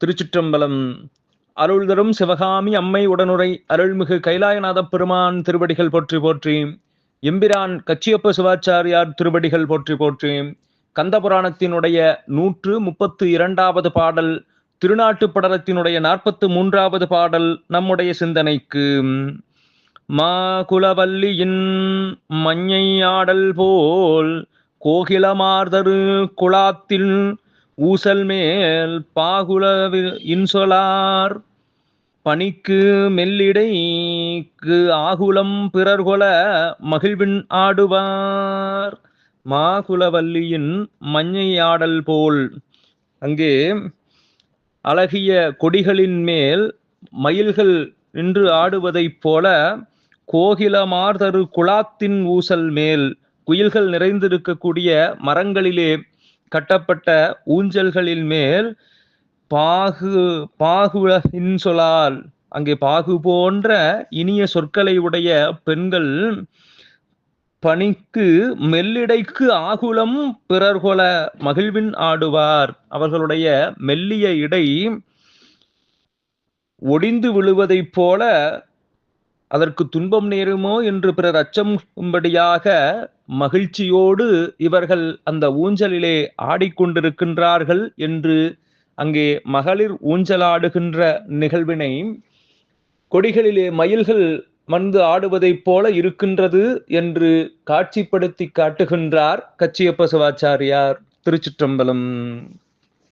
திருச்சிற்றம்பலம். அருள் தரும் சிவகாமி அம்மை உடனுரை அருள்மிகு கைலாயநாத பெருமான் திருவடிகள் போற்றி போற்றி எம்பிரான் கச்சியப்ப சிவாச்சாரியார் திருவடிகள் போற்றி போற்றி கந்தபுராணத்தினுடைய நூற்று முப்பத்து இரண்டாவது பாடல் திருநாட்டு படலத்தினுடைய நாற்பத்து மூன்றாவது பாடல் நம்முடைய சிந்தனைக்கு. மா குலவல்லியின் மஞ்சை ஆடல் போல் கோகிலமார்தரு குலாத்தில் ஊசல் மேல் பாகுல இன்சொலார் பணிக்கு மெல்லிடைக்கு ஆகுலம் பிறர்கொல மகிழ்வின் ஆடுவார். மாகுலவல்லியின் மஞ்சை ஆடல் போல் அங்கே அழகிய கொடிகளின் மேல் மயில்கள் நின்று ஆடுவதைப் போல கோகிலமார்தரு குழாத்தின் ஊசல் மேல் குயில்கள் நிறைந்திருக்கக்கூடிய மரங்களிலே கட்டப்பட்ட ஊஞ்சல்களின் மேல் பாகு பாகுல இன்சொலால் அங்கே பாகு போன்ற இனிய சொற்களை உடைய பெண்கள் பணிக்கு மெல்லிடைக்கு ஆகுலம் பிறர்கொல மகிழ்வின் ஆடுவார். அவர்களுடைய மெல்லிய இடை ஒடிந்து விழுவதைப் போல அதற்கு துன்பம் நேருமோ என்று பிறர் அச்சம்படியாக மகிழ்ச்சியோடு இவர்கள் அந்த ஊஞ்சலிலே ஆடிக்கொண்டிருக்கின்றார்கள் என்று அங்கே மகளிர் ஊஞ்சலாடுகின்ற நிகழ்வினை கொடிகளிலே மயில்கள் வந்து ஆடுவதைப் போல இருக்கின்றது என்று காட்சிப்படுத்தி காட்டுகின்றார் கச்சியப்ப சிவாச்சாரியார். திருச்சிற்றம்பலம்.